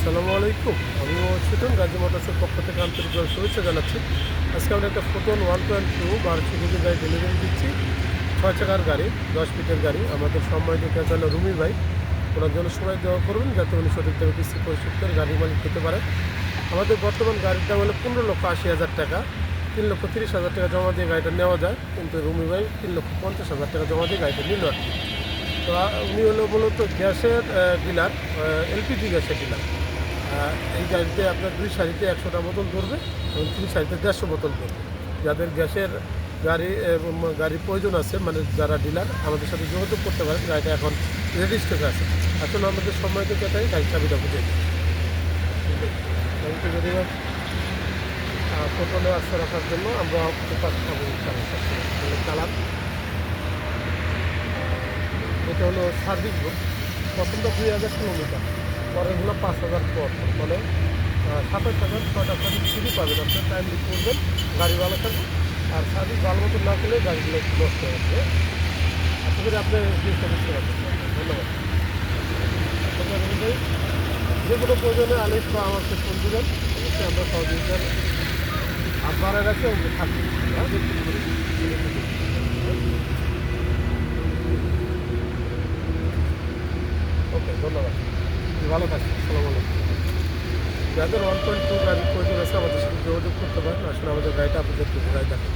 আসসালামু আলাইকুম। আমি সুতন গাজী মোটরসের পক্ষ থেকে আন্তরিক শুভেচ্ছা জানাচ্ছি। আজকে আমরা একটা ফোটন ওয়ান পয়েন্ট টু বারো সুযোগী গাড়ি ডেলিভারি দিচ্ছি। ছয় চাকার গাড়ি, দশ ফিটের গাড়ি। আমাদের সম্মানিত হলো রুমি ভাই। ওনার জন্য সময় দেওয়া করবেন যাতে উনি সঠিকভাবে কিস্তি পরিশোধ করে গাড়ি মালিক হতে পারে। আমাদের বর্তমান গাড়ির দাম হলো পনেরো লক্ষ আশি হাজার টাকা। তিন লক্ষ তিরিশ হাজার টাকা জমা দিয়ে গাড়িটা নেওয়া যায়। কিন্তু রুমি ভাই তিন লক্ষ পঞ্চাশ হাজার টাকা জমা দিয়ে গাড়িটা নিল আর কি। তো উনি হলো মূলত গ্যাসের ডিলার এলপিজি গ্যাসের ডিলার এই গাড়িতে আপনার দুই সারিতে একশোটা বোতল ধরবে এবং তিন সারিতে দেড়শো বোতল ধরবে। যাদের গ্যাসের গাড়ি গাড়ির প্রয়োজন আছে মানে যারা ডিলার, আমাদের সাথে যোগাযোগ করতে পারেন। গাড়িটা এখন রেডি আছে। এখন আমাদের সময়তে কেটাই গাড়ির চাবিটা বুঝে ইউ ভেরি আসতে রাখার জন্য আমরা খাব চালান। এটা হলো সার্ভিস বুক প্রথমটা দুই হাজার কিলোমিটার। পরেরগুলো পাঁচ হাজার পর। আহ, সাতাশ হাজার ছটা সার্ভিস ফ্রি পাবেন আপনার টাইম লিখ করবেন গাড়ি ভালো থাকবে আর সার্ভিস ভালো মতো না করলে গাড়িগুলো নষ্ট হয়ে যাবে। আশা করি আপনি জিনিসটা ধন্যবাদ। যে কোনো প্রয়োজনে আলিফ বা আমাকে ফোন দেবেন অবশ্যই আমরা সহযোগিতার হাত বাড়ায় রাখি এবং থাকি হ্যাঁ? ওকে ধন্যবাদ ভালো থাকবেন, আসসালামু আলাইকুম। যাদের ওয়ান পয়েন্ট টু গাড়ির প্রয়োজন আছে আমাদের সাথে যোগাযোগ করতে পারেন। আসলে আমাদের গাড়িটা আপনাদের গাড়ি দেখেন